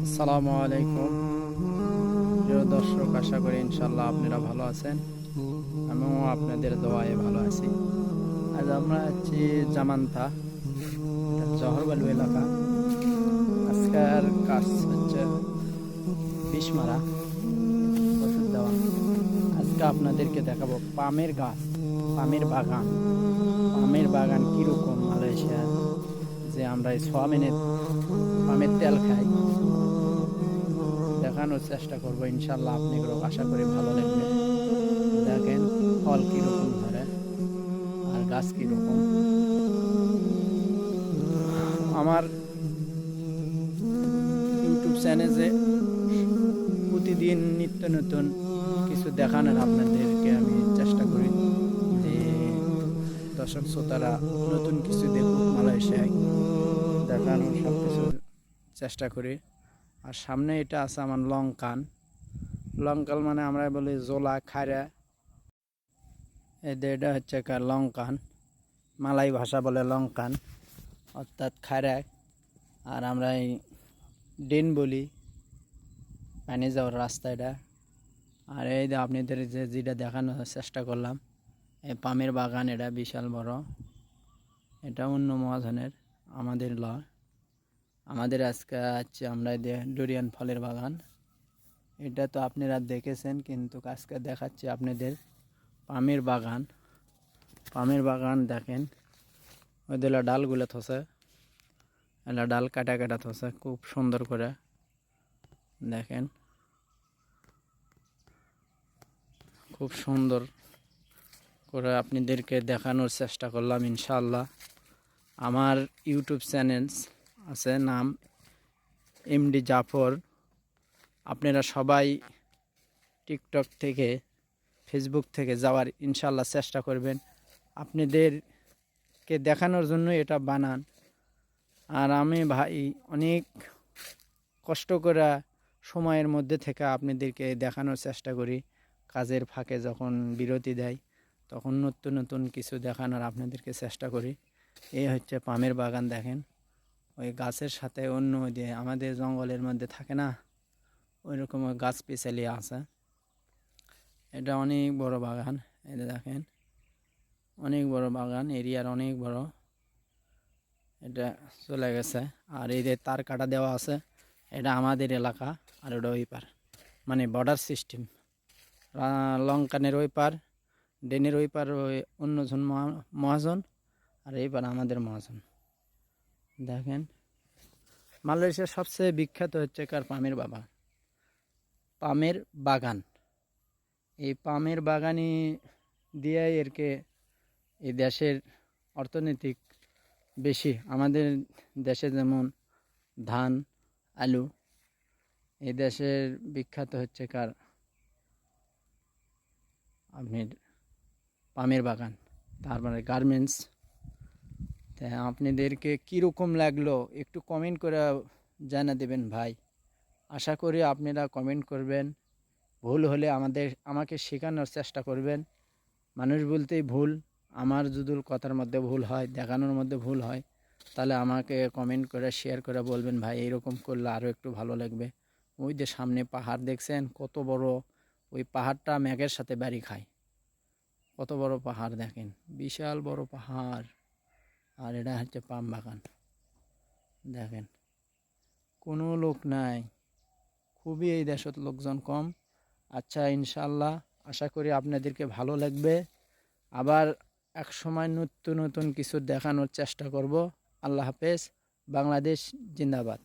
আসসালামু আলাইকুম। প্রিয় দর্শক, আশা করি ইনশাল্লাহ আপনারা ভালো আছেন। আমিও আপনাদের দোয়ায় ভালো আছি। আজ আমরা আছি জামান্তা জহরবালু এলাকা। আজকের কাজ হচ্ছে বিষ মারা, ওষুধ দেওয়া। আজকে আপনাদেরকে দেখাবো পামের গাছ, পামের বাগান। পামের বাগান কীরকম মালয়েশিয়া যে আমরা এই সোয়াবিনের, পামের তেল খাই। দেখানোর চেষ্টা করব, ইনশাল্লাহ আপনি এগুলো আশা করি ভালো লাগবে দেখেন ফল কীরকম ধরে, আর গাছ কীরকম। আমার ইউটিউব চ্যানেলে প্রতিদিন নিত্য নতুন কিছু দেখানোর আপনাদেরকে আমি চেষ্টা করি যে দর্শক শ্রোতারা নতুন কিছু দেখুক মালয়েশিয়ায়। দেখানোর সব কিছু চেষ্টা করি। আর সামনে এটা আছে আমার লঙ্কান। লঙ্কাল মানে আমরা বলি জোলা খায়রা এদের এটা হচ্ছে লঙ্কান, মালাই ভাষা বলে লঙ্কান, অর্থাৎ খায়রা আর আমরা এই ডেন বলি, পানি যাওয়ার রাস্তা এটা। আর এই যে আপনাদের যে যেটা দেখানোর চেষ্টা করলাম, এই পামের বাগান এটা বিশাল বড়। এটা অন্য মহাজনের, আমাদের লয়। আমাদের আজকে আছে আমরা ডুরিয়ান ফলের বাগান, এটা তো আপনারা দেখেছেন, কিন্তু আজকে দেখাচ্ছি আপনাদের পামের বাগান। পামের বাগান দেখেন ওইগুলো ডালগুলো থসে এলা ডাল কাটা কাটা থসে, খুব সুন্দর করে। দেখেন, খুব সুন্দর করে আপনাদেরকে দেখানোর চেষ্টা করলাম ইনশাল্লাহ আমার ইউটিউব চ্যানেল আছে, নাম এমডি জাফর। আপনারা সবাই টিকটক থেকে, ফেসবুক থেকে যাওয়ার ইনশাল্লাহ চেষ্টা করবেন। আপনাদেরকে দেখানোর জন্য এটা বানান। আর আমি ভাই, অনেক কষ্ট করা সময়ের মধ্যে থেকে আপনাদেরকে দেখানোর চেষ্টা করি। কাজের ফাঁকে যখন বিরতি দেয়, তখন নতুন নতুন কিছু দেখানোর আপনাদেরকে চেষ্টা করি। এই হচ্ছে পামের বাগান, দেখেন। ওই গাছের সাথে অন্য যে আমাদের জঙ্গলের মধ্যে থাকে না ওই রকম গাছ পেছালি আছে। এটা অনেক বড় বাগান এটা দেখেন। অনেক বড় বাগান, এরিয়ার অনেক বড়। এটা চলে গেছে। আর এই যে তার কাটা দেওয়া আছে, এটা আমাদের এলাকা আর ওটা ওই পার। মানে বর্ডার সিস্টেম লঙ্কানের ওই পার ডেনের ওই পার, ওই অন্যজন মহা- মহাজন, আর এই পার আমাদের মহাজন। দেখেন, মালয়েশিয়ার সবচেয়ে বিখ্যাত হচ্ছে কার? পামের বাবা। পামের বাগান। এই পামের বাগানই দিয়ে এরকে এই দেশের অর্থনৈতিক বেশি। আমাদের দেশে যেমন ধান, আলু, এই দেশের বিখ্যাত হচ্ছে কার? আপনার পামের বাগান। তারপরে গার্মেন্টস। তা আপনাদেরকে কীরকম লাগল একটু কমেন্ট করে জানা দেবেন ভাই। আশা করি আপনারা কমেন্ট করবেন। ভুল হলে আমাদের, আমাকে শেখানোর চেষ্টা করবেন। মানুষ বলতেই ভুল, আমার যদি কথার মধ্যে ভুল হয়, দেখানোর মধ্যে ভুল হয়, তাহলে আমাকে কমেন্ট করে শেয়ার করে বলবেন ভাই, এরকম করলে আরও একটু ভালো লাগবে। ওই যে সামনে পাহাড় দেখছেন, কত বড়, ওই পাহাড়টা ম্যাগের সাথে বাড়ি খায়। কত বড় পাহাড় দেখেন, বিশাল বড় পাহাড়। আর এটা হচ্ছে পাম বাগান। দেখেন, কোনো লোক নাই। খুবই এই দেশত লোকজন কম। আচ্ছা ইনশাল্লাহ আশা করি আপনাদেরকে ভালো লাগবে। আবার এক সময় নতুন নতুন কিছু দেখানোর চেষ্টা করব। আল্লাহ হাফেজ। বাংলাদেশ জিন্দাবাদ।